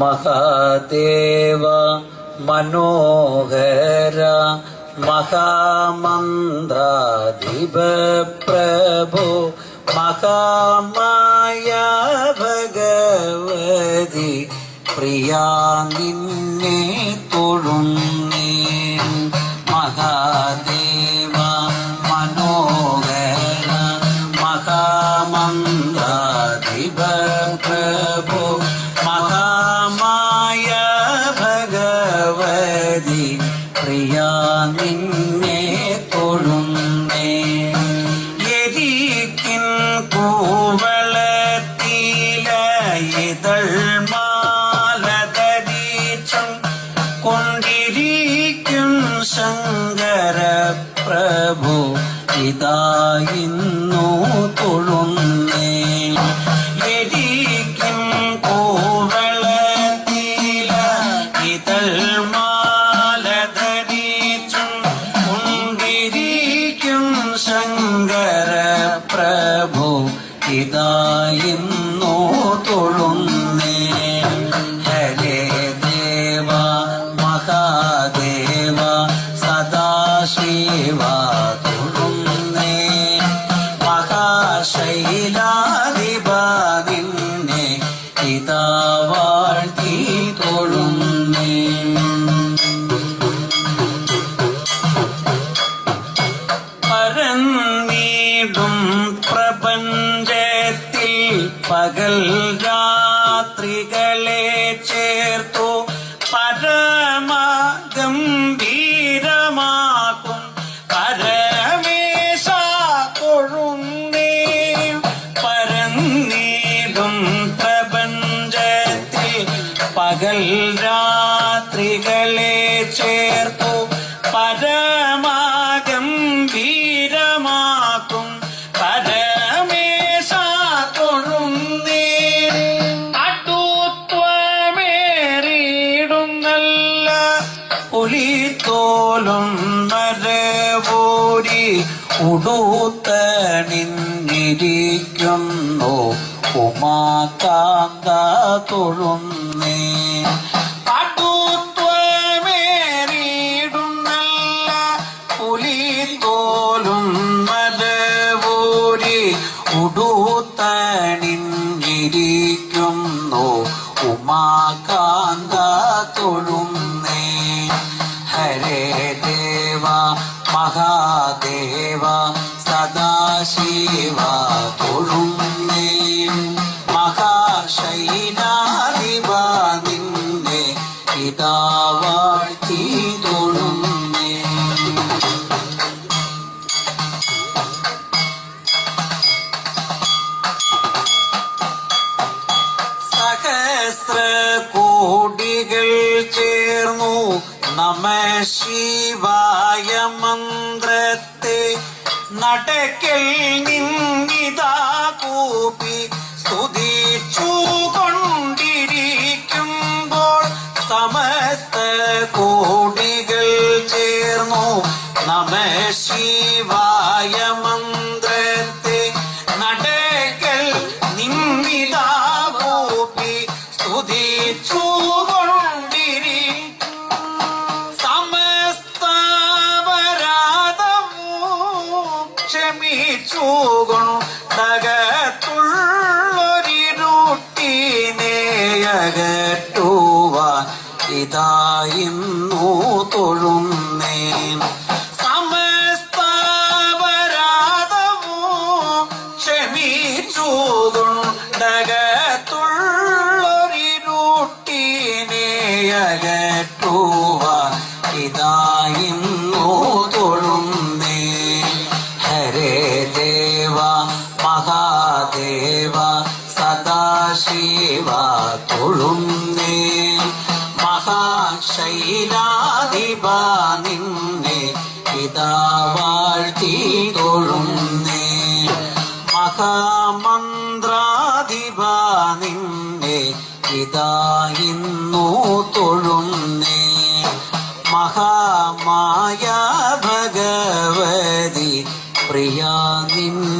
महादेवा मनोहरा महामन्दाधिभप्रभो महामाया भगवति प्रिया निन्ने तोळुम् കൊണ്ടിരിക്കും ശങ്കര പ്രഭു ഇതായിന്നു തൊഴുന്നേ. എരിക്കും കോവളത്തില ഇതൾ മാലധരിച്ചും കൊണ്ടിരിക്കും ശങ്കര പ്രഭു ഇതായിന്നു പരന്നീടും പ്രപഞ്ചത്തിൽ പകൽ രാത്രികളെ പുലിത്തോലും നരപോരി ഉടുത്തണിഞ്ഞിരിക്കുന്നു. ഉമാകാന്ത തൊഴുന്നേ. അടുത്വമേറിയിടുന്നല്ല പുലിത്തോലും നരപോരി ഉടുത്തണിഞ്ഞിരിക്കുന്നു. ഉമാകാന്ത തൊഴുന്നേ. കോടികൾ ചേർന്നു നമ ശിവായ മന്ത്രത്തെ നടക്കൽ നിന്നിതാ കൂപ്പി സ്തുതിച്ചു കൊണ്ടിരിക്കുമ്പോൾ സമസ്ത കോടികൾ ചേർന്നു. നമ ശിവായ മന്ത്രത്തെ നടക്കൽ നിന്നിതാ കൂപ്പി സ്തുതിച്ചു ക്ഷമിച്ചു കൊണ്ടകത്തുള്ളൊരിരുട്ടിനെ അകറ്റുവാൻ ഇതായിന്നു മഹാദേവ സദാശിവ തൊഴുന്നേ മഹാശൈലാധിപ നിന്നെ പിതാവാഴ്ത്തി തൊഴുന്നേ മഹാമന്ത്രാധിപ നിന്നെ പിതായിന്നു തൊഴുന്നേ മഹാമായ ഭഗവതി പ്രിയ നിന്നെ